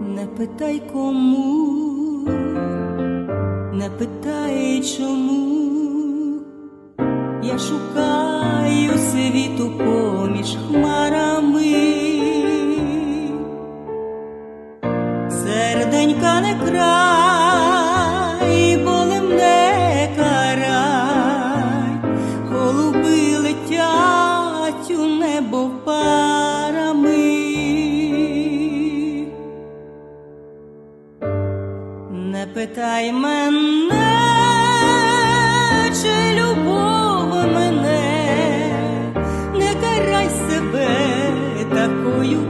Не питай кому, не питай чому, я шукаю світу поміж хмарами, серденька не край, болем не карай, голуби летять у небо Не питай мене, чи любов мене, не карай себе такою.